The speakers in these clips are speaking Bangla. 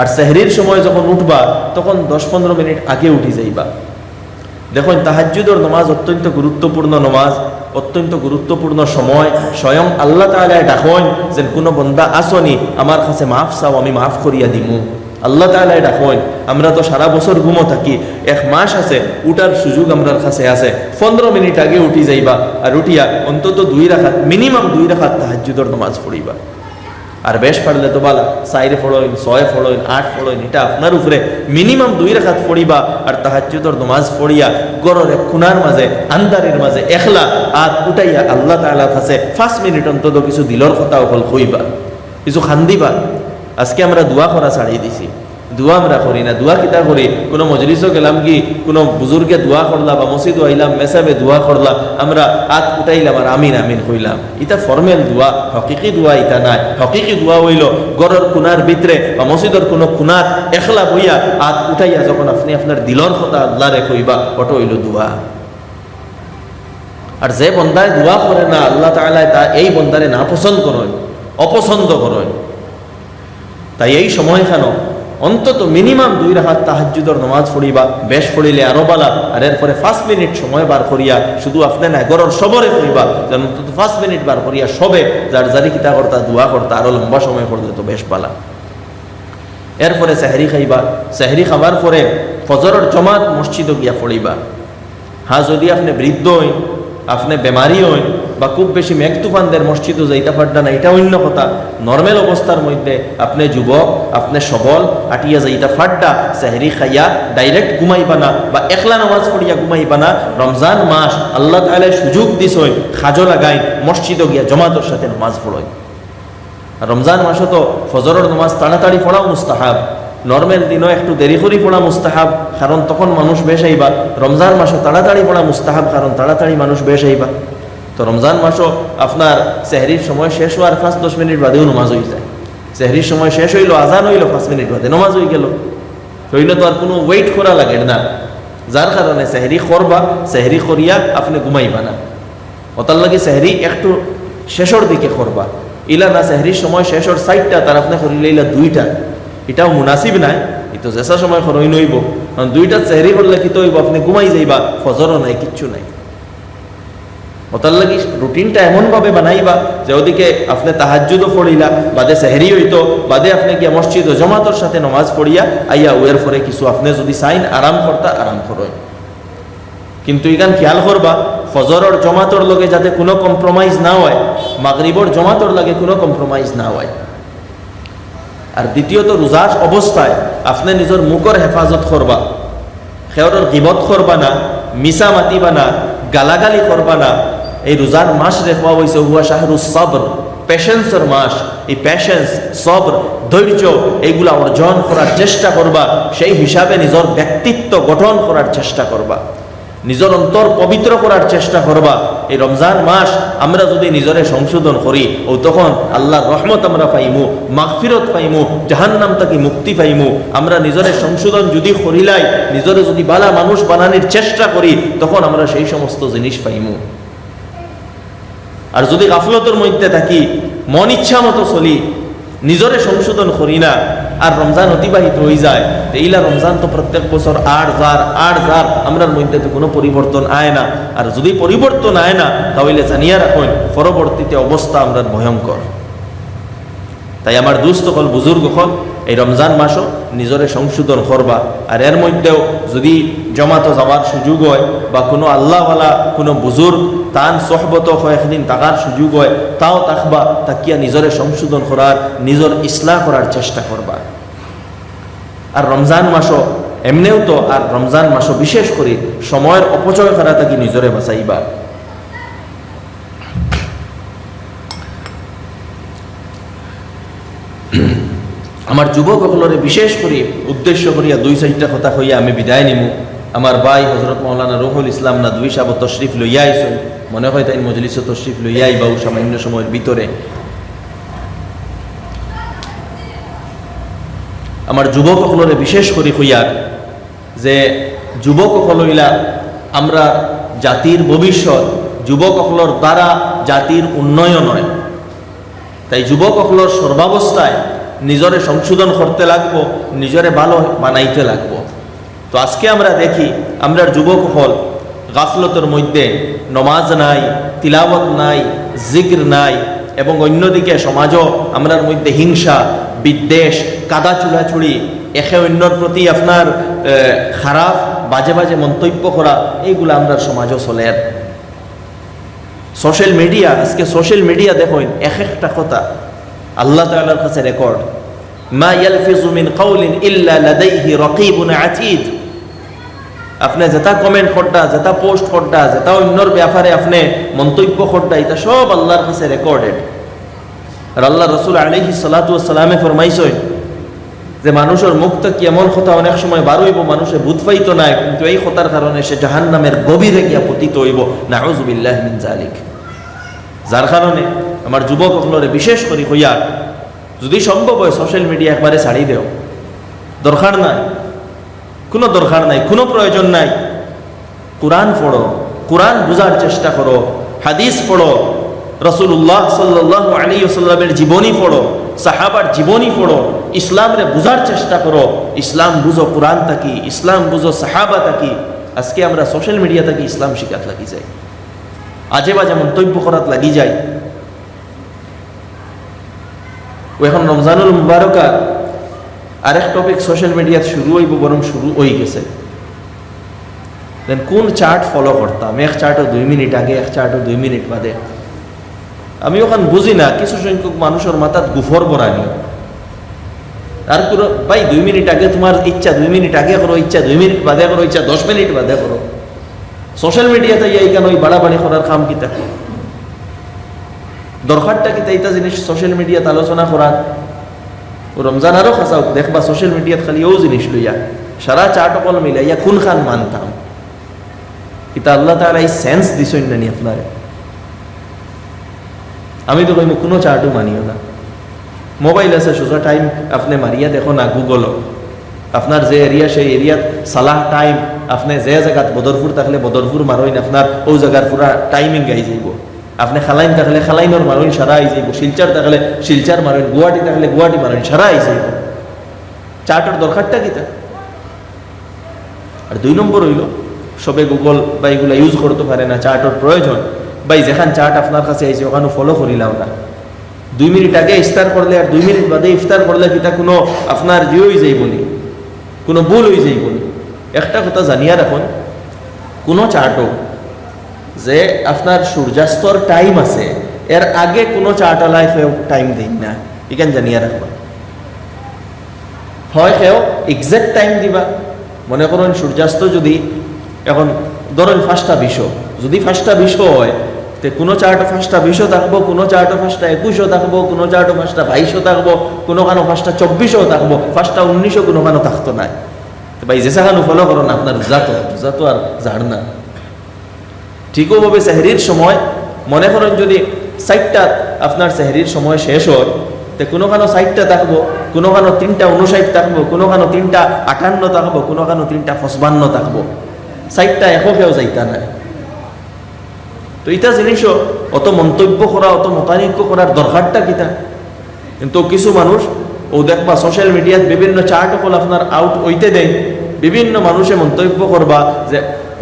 আর সেহরির সময় যখন উঠবা, তখন দশ পনেরো মিনিট আগে উঠি যাইবা। দেখুন, তাহাজ্জুদর নমাজ অত্যন্ত গুরুত্বপূর্ণ নমাজ, অত্যন্ত গুরুত্বপূর্ণ সময়। স্বয়ং আল্লাহ তালায় ডাকইন যেন কোনো বন্দা আসনি, আমার কাছে মাফ চাও, আমি মাফ করিয়া দিমু। আল্লাহ তালায় ডাকইন আমরা তো সারা বছর ঘুমো থাকি, এক মাস আছে, উঠার সুযোগ আমরার কাছে আছে। পনেরো মিনিট আগে উঠি যাইবা, আর উঠিয়া অন্তত দুই রাখাত মিনিমাম দুই রাখাত তাহাজ্জুদর নমাজ পড়িবা। আর বেশ পারলে তো বালা সাইরে ফড়ইন ছয় ফড়ইন আট ফড়ইন এটা আপনার উপরে মিনিমাম দুই রেখাত পড়িবা আর তাহাজ্জুদর নমাজ পড়িয়া গররে খুনার মাঝে আন্দারের মাঝে একলা আত উঠাইয়া আল্লাহ তাআলার কাছে পাঁচ মিনিট অন্তত কিছু দিলর কথা অকল কইবা, কিছু খান্দিবা। আজকে আমরা দোয়া করা ছাড়িয়ে দিছি। দোয়া আমরা করি না। দোয়া কিতা করি? কোনো মজলিসও গেলাম কি? কোনো বুজুর্গে দোয়া করলা বা মসজিদ আইলাম মেসাবে দোয়া করলা আমরা হাত উঠাইলাম আর আমিন আমিন কইলাম। ইটা ফর্মেল দোয়া, হকিকি দোয়া ইটা নাই। হকিকি দোয়া হইল গরর কুনার ভিতরে বা মসজিদর কোনো কুনার একলা বইয়া হাত উঠাইয়া যখন আপনি আপনার দিলর কথা আল্লাহরে কইবা ওটা হইল দোয়া। আর যে বন্দায় দোয়া করে না, আল্লাহ তাআলা তা এই বন্দারে না পছন্দ করেন অপছন্দ করেন তাই এই সময়খানো অন্তত মিনিমাম দুই রাহাত তাহাজ্জুদর নমাজ পড়িবা, বেশ পড়িলে আরও বালা। আর এরপরে পাঁচ মিনিট সময় বার করিয়া, শুধু আপনি না গরর সবরে করিবা। যেন অন্তত পাঁচ মিনিট বার করিয়া সবে যার জারি কিতা করতা, দোয়া করতা, আরও লম্বা সময় করলে তো বেশ পালা এরপরে সেহরি খাইবা। সেহরি খাবার পরে ফজরের জমাত মসজিদও গিয়া পড়িবা। হ্যাঁ যদি আপনি বৃদ্ধ হইন, আপনি বেমারি হইন বা খুব বেশি মেঘ তুফানদের মসজিদও যাইতে পারটা না এটা অন্য কথা। নর্মাল অবস্থার মধ্যে আপনি যুবক, আপনি সবল আটিয়া যাইতা ফাড্ডা সেহরি খাইয়া ডাইরেক্ট ঘুমাইবা না বা একলা নামাজ পড়িয়া ঘুমাইবা না, রমজান মাস আল্লাহ তাআলা সুযোগ দিস খাজো লাগাই মসজিদও গিয়া জমাতর সাথে নামাজ আর রমজান মাসে তো ফজরের নামাজ তাড়াতাড়ি পড়াও মুস্তাহাব। নর্মাল দিনও একটু দেরি করে পড়া মুস্তাহাব, কারণ তখন মানুষ বেশ আইবা। রমজান মাসে তাড়াতাড়ি পড়া মুস্তাহাব, কারণ তাড়াতাড়ি মানুষ বেশ আইবা। তো রমজান মাসও আপনার সেহরির সময় শেষ হওয়ার পাঁচ, দশ মিনিট বাদেও নমাজ হয়ে যায়। সেহরির সময় শেষ হইল, আজান হইল, পাঁচ মিনিট বাদে নমাজ হয়ে গেল। হইলে তো আর কোনো ওয়েট করা লাগে না। যার কারণে সেহরি করবা, সেহরি করিয়া আপনি ঘুমাইবা না। ওতার লাগে সেহরি একটু শেষর দিকে করবা। ইলা না সেহরির সময় শেষর সাইডটা তার আপনি করিলে ইলা দুইটা। এটাও মুনাসিব নাই, এতো জেসা সময় খরই নইব। কারণ দুইটা সেহরি করলে কি তো হইব? আপনি ঘুমাই যাইবা, ফজরও নাই, কিচ্ছু নাই। ওতার লাগি রুটিনটা এমনভাবে বানাইবা যে ওদিকে আপনি তাহাজ্জুদও পড়িলা, বাদে সেহরি হইতো, বাদে আপনি গিয়া মসজিদ ও জমাতর সাথে নমাজ পড়িয়া আইয়া ওয়ের পরে কিছু আপনি যদি চাইন আরাম করতা আরাম করই। কিন্তু ইখান খেয়াল করবা, ফজরর জমাতর লগে যাতে কোনো কম্প্রোমাইজ না হয়, মাগরিবর জমাতর লাগে কোনো কম্প্রোমাইজ না হয়। আর দ্বিতীয়ত রোজার অবস্থায় আপনি নিজের মুখর হেফাজত করবা সেওর গিবত করবা না, মিছা মাতিবা না, গালাগালি করবা না এই রোজার মাস রেখা হয়েছে হুয়া শাহরু সবর পেশেন্সের মাস। এই পেশেন্স সবর, ধৈর্য, এইগুলা অর্জন করার চেষ্টা করবা, সেই হিসাবে নিজের ব্যক্তিত্ব গঠন করার চেষ্টা করবা। নিজের অন্তর পবিত্র করার চেষ্টা করবা। এই রমজান মাস আমরা যদি নিজরে সংশোধন করি, ও তখন আল্লাহর রহমত আমরা পাইমু, মাগফিরত পাইমু, জাহান্নাম তাকে মুক্তি পাইমু। আমরা নিজরে সংশোধন যদি করিলাই, নিজরে যদি বালা মানুষ বানানোর চেষ্টা করি, তখন আমরা সেই সমস্ত জিনিস পাইমু। আর যদি গাফলতের মধ্যে থাকি, মন ইচ্ছা মতো চলি নিজরে সংশোধন করি না, আর রমজান অতিবাহিত হয়ে যায় এইলা রমজান তো প্রত্যেক বছর আট যার আট যার আমরার মধ্যে তো কোনো পরিবর্তন আয় না। আর যদি পরিবর্তন আয় না, তাহলে জানিয়া রাখুন পরবর্তীতে অবস্থা আমরার ভয়ঙ্কর তাই আমার দুস্থ হল বুজুর্গ হল এই রমজান মাসও নিজরে সংশোধন করবা আর এর মধ্যেও যদি জমাত যাওয়ার সুযোগ হয়, বা কোনো আল্লাহওয়ালা কোনো বুজুর্গ তান সহবত একদিন তাকার সুযোগ হয়, তাও তাকবা, তাকিয়া নিজরে সংশোধন করার, নিজর ইসলাম করার চেষ্টা করবা। আর রমজান মাসও এমনিও তো, আর রমজান মাসও বিশেষ করে সময়ের অপচয় করা তাকে নিজরে বাঁচাইবা। আমার যুবকসকলরে বিশেষ করে উদ্দেশ্য করিয়া দুই চারিটা কথা হইয়া আমি বিদায় নিমু। আমার ভাই হজরত মৌলানা রহুল ইসলাম না দুই সাব তশরিফ লইয়া আইসুন মনে হয় তাই মজলিস তশরিফ লইয়া আইবাও সামান্য সময়ের ভিতরে। আমার যুবকসকলরে বিশেষ করে হইয়ার যে যুবকসকল হইলা আমরা জাতির ভবিষ্যৎ যুবকসকলর দ্বারা জাতির উন্নয়ন হয়। তাই যুবকসকলর সর্বাবস্থায় নিজরে সংশোধন করতে লাগবো, নিজরে ভালো বানাইতে লাগবো। তো আজকে আমরা দেখি, আমরা যুবক হল গাফলতের মধ্যে নমাজ নাই তিলাবত নাই, জিক্র নাই এবং অন্যদিকে সমাজও আমরার মধ্যে হিংসা, বিদ্বেষ, কাদা চুড়াচুড়ি একে অন্যর প্রতি আপনার খারাপ, বাজে বাজে মন্তব্য করা, এইগুলো আমরা সমাজও চলে। আর সোশ্যাল মিডিয়া, আজকে সোশ্যাল মিডিয়া দেখুন, এক একটা কথা, আল্লাহ তাআলার কাছে রেকর্ড মা ইয়ালফিজু মিন কাউলিন ইল্লা লাদাইহি রাকিবুন আতীদ। আপনি যেটা কমেন্ট করটা যেটা পোস্ট করটা যেটা অন্যর ব্যাপারে আপনি মন্তব্য করটা এটা সব আল্লাহর কাছে রেকর্ডেড আর আল্লাহ রসুল আলহি সালাতু সালামে ফরমাইছই যে মানুষের মুখ কি এমন কথা অনেক সময় বার হইব, মানুষে বুধ পাইত না, কিন্তু এই কথার কারণে সে জাহান্নামের গভীরে গিয়া পতিত হইব। নাউজুবিল্লাহ জালিক যার কারণে আমার যুবক সকলরে বিশেষ করে হইয়া যদি সম্ভব হয় সোশ্যাল মিডিয়া একবারে ছাড়ি দেও। দরকার নাই। কোনো দরকার নাই, কোনো প্রয়োজন নাই। কোরআন পড়ো, কোরআন বুঝার চেষ্টা করো, হাদিস পড়ো রসুল্লাহ সাল্লাহ আলী সাল্লামের জীবনী পড়ো, সাহাবার জীবনী পড়ো, ইসলামরে বুঝার চেষ্টা করো, ইসলাম বুঝো কোরআন থাকি ইসলাম বুঝো সাহাবা থাকি আজকে আমরা সোশ্যাল মিডিয়া থাকি ইসলাম শিখাত লাগি যাই আজে বাজে মন্তব্য করাত লাগি ও এখন রমজানুল মুবারকা আরেক টপিক সোশ্যাল মিডিয়াত শুরু হইব, বরং শুরু হয়ে গেছে। দেন কোন চার্ট ফলো করতাম? এক চার্টও দুই মিনিট আগে, এক চার্টও দুই মিনিট বাদে। আমি ওখান বুঝি না, কিছু সংখ্যক মানুষের মাথাত গুফর বরানি আর কোনো ভাই, দুই মিনিট আগে তোমার ইচ্ছা দুই মিনিট আগে করো, ইচ্ছা দুই মিনিট বাদে করো, ইচ্ছা দশ মিনিট বাদে করো। সোশ্যাল মিডিয়াতে এই কেন ওই বাড়াবাড়ি করার কাম কিতা? দরকারটা কিতা এইটা জিনিস? সোশ্যাল মিডিয়াতে আলোচনা করার রমজান আরও খাসাও দেখবা সোশ্যাল মিডিয়াত খালি ও জিনিস লইয়া সারা চাট অকল মিলাইয়া কোন খান মানতাম কিতা আল্লাহ তাআলা এই সেন্স দিছই না নি আপনারে। আমি তো কইম কোনো চার্টও মানিও না। মোবাইল আছে, সোজা টাইম আপনি মারিয়া দেখো না গুগল আপনার যে এরিয়া সেই এরিয়াত সালাহ টাইম আপনি যে জায়গাত বদরপুর থাকলে বদরপুর মারইন আপনার ও জায়গার পুরা টাইমিং গাই যাইব। আপনি খালাইন থাকলে খালাইনর মারইন সারা আই যাইব, শিলচার থাকলে শিলচার মারইন গুয়াহাটি থাকলে গুয়াহাটি মারইন সারা আই যাইব। চার্টের দরকারটা কিতা আর দুই নম্বর হইল, সবে গুগল বা এগুলা ইউজ করতে পারে না, চার্টের প্রয়োজন। ভাই, যেখান চার্ট আপনার কাছে আইছে, ওখানে ফলো করিলাম না। দুই মিনিট আগে ইফতার করলে আর দুই মিনিট বাদে ইফতার করলে কিতা কোনো আপনার ইয়ে হয়ে যাইব নি, কোনো ভুল হয়ে যাইব নি। একটা কথা জানিয়া রাখুন, কোনো চার্টও যে আপনার সূর্যাস্তর টাইম আছে, এর আগে কোনো চার্টালায় কেউ টাইম দিন না। এখান জানিয়া রাখবা। হয় কেউ এক্সাক্ট টাইম দিবা। মনে করুন সূর্যাস্ত যদি এখন ধরেন ফার্স্টটা বিশ যদি ফার্স্টটা বিশ হয়, তে কোনো চার্টে ফার্স্টটা বিশও থাকব, কোনো চার্টে ফার্স্টটা একুশও থাকব, কোনো চার্টে ফার্স্টটা বাইশও থাকব, কোনো কানো ফার্স্টটা চব্বিশও থাকব ফার্স্টটা উনিশও কোনো কানো থাকতো না। ভাই যে সাহানো ফলো করো না, আপনার রোজা তো রোজা তো আর ঝাড় না। ঠিকভাবে সেহরির সময়। মনে করেন যদি সাইটটা আপনার সেহরির সময় শেষ হয়, তো কোনো কানো সাইটটা থাকব কোনো কানো তিনটা উনষাট থাকব কোনো কানো তিনটা আটান্ন থাকব কোনো কানো তিনটা পঁচপান্ন থাকব। সাইটটা এককেও যাইতা নাই। তো এটা জিনিসও, অত মন্তব্য করা, অত মতানৈক্য করার দরকারটা কিতা? কিন্তু কিছু মানুষ, ও দেখবা সোশ্যাল মিডিয়াত বিভিন্ন চার্ট অকল আপনার আউট হইতে দেয়। বিভিন্ন মানুষে মন্তব্য করবা যে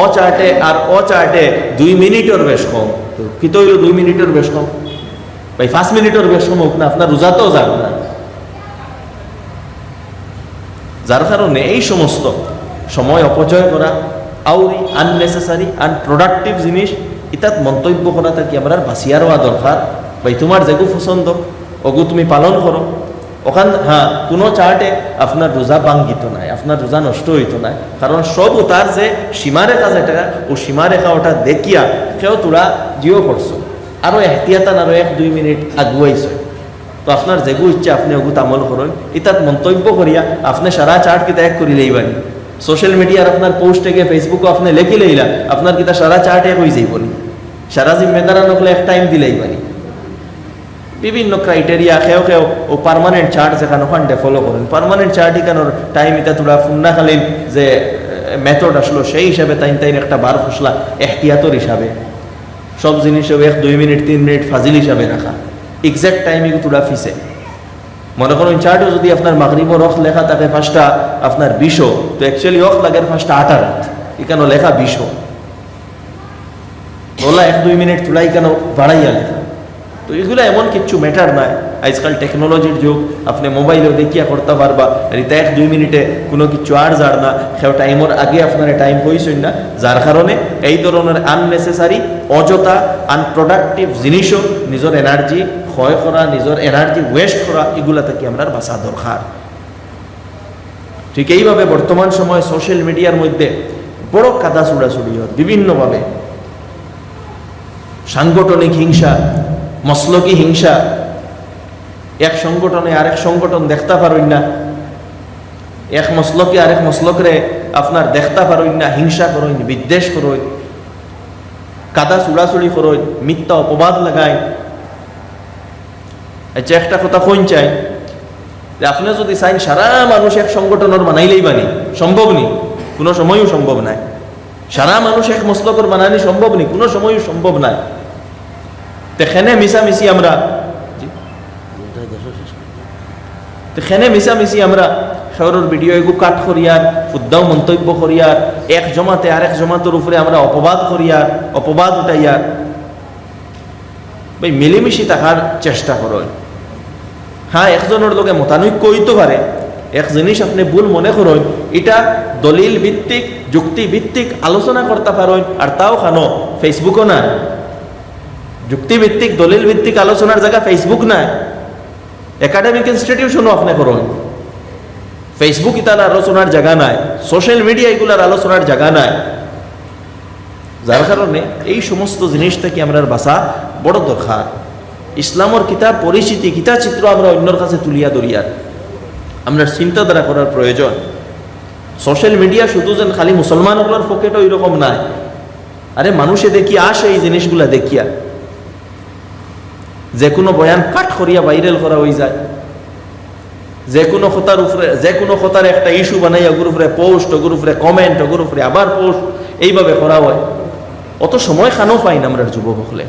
অ চার্টে আর অ চার্টে দুই মিনিটের বেশ কম। তো হইল দুই মিনিটের বেশ কম? ভাই, পাঁচ মিনিটের বেশ কম হোক না, আপনার রোজাতেও যাক না। যার কারণে এই সমস্ত সময় অপচয় করা, আউরি আননেসেসারি আনপ্রোডাক্টিভ জিনিস, ইতাত মন্তব্য করা থাকি আমরা বাঁচিয়ার হওয়া দরকার। ভাই, তোমার যেগু পছন্দ, ওগু তুমি পালন করো। ওখান হ্যাঁ কোনো চার্টে আপনার রোজা বাঙ্গিত নাই, আপনার রোজা নষ্ট হইতো নাই। কারণ সব তার যে সীমারেখা যেটা, ও সীমারেখা ওটা দেখিয়া সেও তোরা জিও করছ। আরও এহতিয়াতান আরও এক, দুই মিনিট আগুয়াইছ তো আপনার যেগু ইচ্ছা, আপনি ওগু তামল করুন ইতাত মন্তব্য করিয়া আপনি সারা চার্ট কিতা এক করি লইবানি। সোশ্যাল মিডিয়ার আপনার পোস্টে গিয়ে ফেসবুকে আপনি লেখি লইলা, আপনার কিতা সারা চার্ট এক হয়ে যাইবনি। সারা জিম্মেদারা নকলে এক টাইম দিলাইবানি বিভিন্ন ক্রাইটেরিয়া খেও খেও, ও পার্মানেন্ট চার্ট যেখানে ওখানটা ফলো করেন। পার্মানেন্ট চার্ট ইকানোর টাইম ইটা তোরা ফুন্নাকালীন যে মেথড আসলো, সেই হিসাবে তাইন তাইন একটা বার ফসলা এহতিয়াতর হিসাবে। সব জিনিসও এক, দুই মিনিট, তিন মিনিট ফাজিল হিসাবে রাখা। এক্সাক্ট টাইমে তোরা ফিসে। মনে করুন চার্টও যদি আপনার মাগরিবর অখ লেখা থাকে পাঁচটা, আপনার বিশো তো অ্যাকচুয়ালি অখ লাগে পাঁচটা আঠারো এখানে লেখা বিশো ওলা এক, দুই মিনিট তুলাই কেন বাড়াইয়া লেখা। তো এগুলো এমন কিচ্ছু ম্যাটার নাই। আজকাল টেকনোলজির যুগ, আপনি মোবাইলেও দেখিয়া করতে পারবা রিতা এক দুই মিনিটে কোনো কিছু আর যার না। সেও টাইমের আগে আপনার টাইম হইছেন না, যার কারণে এই ধরনের আননেসেসারি অযথা আনপ্রোডাক্টিভ জিনিসও নিজের এনার্জি ক্ষয় করা, নিজের এনার্জি ওয়েস্ট করা, এগুলা থেকে আমরা বাঁচা দরকার। ঠিক এইভাবে বর্তমান সময়ে সোশ্যাল মিডিয়ার মধ্যে বড় কাদা চুড়াচুড়ি হয়, বিভিন্নভাবে। সাংগঠনিক হিংসা মসলকি হিংসা, এক সংগঠনে আরেক সংগঠন দেখতে পারইন না। এক মসলকে আরেক মসলকরে আপনার দেখতে পারইন না, হিংসা করইন বিদ্বেষ করইন কাদা চুড়াচুড়ি করইন মিথ্যা অপবাদ লাগাই আচ্ছা একটা কথা কইন চাই, যে আপনি যদি চাইন সারা মানুষ এক সংগঠনের বানাইলেই বানি, সম্ভব নি? কোনো সময়ও সম্ভব নাই। সারা মানুষ এক মসলকর বানানি সম্ভব নি? কোনো সময়ও সম্ভব নাই। তেখানে মিশামিশি আমরা? তেখানে মিশামিশি আমরা শহরের ভিডিও এগু কাট করিয়ার শুদ্ধাও মন্তব্য করিয়ার এক জমাতে আরেক জমাতের উপরে আমরা অপবাদ করিয়ার অপবাদ উঠাইয়ার। ভাই মিলেমিশি থাকার চেষ্টা করেন। হ্যাঁ একজনের লোকে মতানৈক্য হইতে পারে। এক জিনিস আপনি ভুল মনে করেন এটা দলিল ভিত্তিক যুক্তি ভিত্তিক আলোচনা করতে পারেন আর তাও খানো ফেসবুকও না যুক্তিভিত্তিক দলিল ভিত্তিক আলোচনার জায়গা ফেসবুক নাই। একাডেমিক ইনস্টিটিউশনও আপনি করুন। ফেসবুক ইতার আলোচনার জায়গা নাই। সোশ্যাল মিডিয়া এগুলার আলোচনার জায়গা নাই। যার কারণে এই সমস্ত জিনিস থেকে আমরা বাসা বড় দরকার। ইসলামর কিতাব, পরিচিতি কিতা চিত্র আমরা অন্যর কাছে তুলিয়া দরিয়ার আমরা চিন্তাধারা করার প্রয়োজন। সোশ্যাল মিডিয়া শুধু যেন খালি মুসলমানগুলোর পকেটও এরকম নাই। আরে মানুষে দেখি, আসে এই জিনিসগুলা দেখিয়া। যে কোনো বয়ান কাট করিয়া ভাইরাল করা হয়ে যায়। যে কোনো খতার উপরে যে কোনো খতার একটা ইস্যু বানাইয়া ওগুর উপরে পোস্ট ওগুর উপরে কমেন্ট ওগুর উপরে আবার পোস্ট এইভাবে করা হয়। অত সময় খানো পাই না আমরা যুবক হলে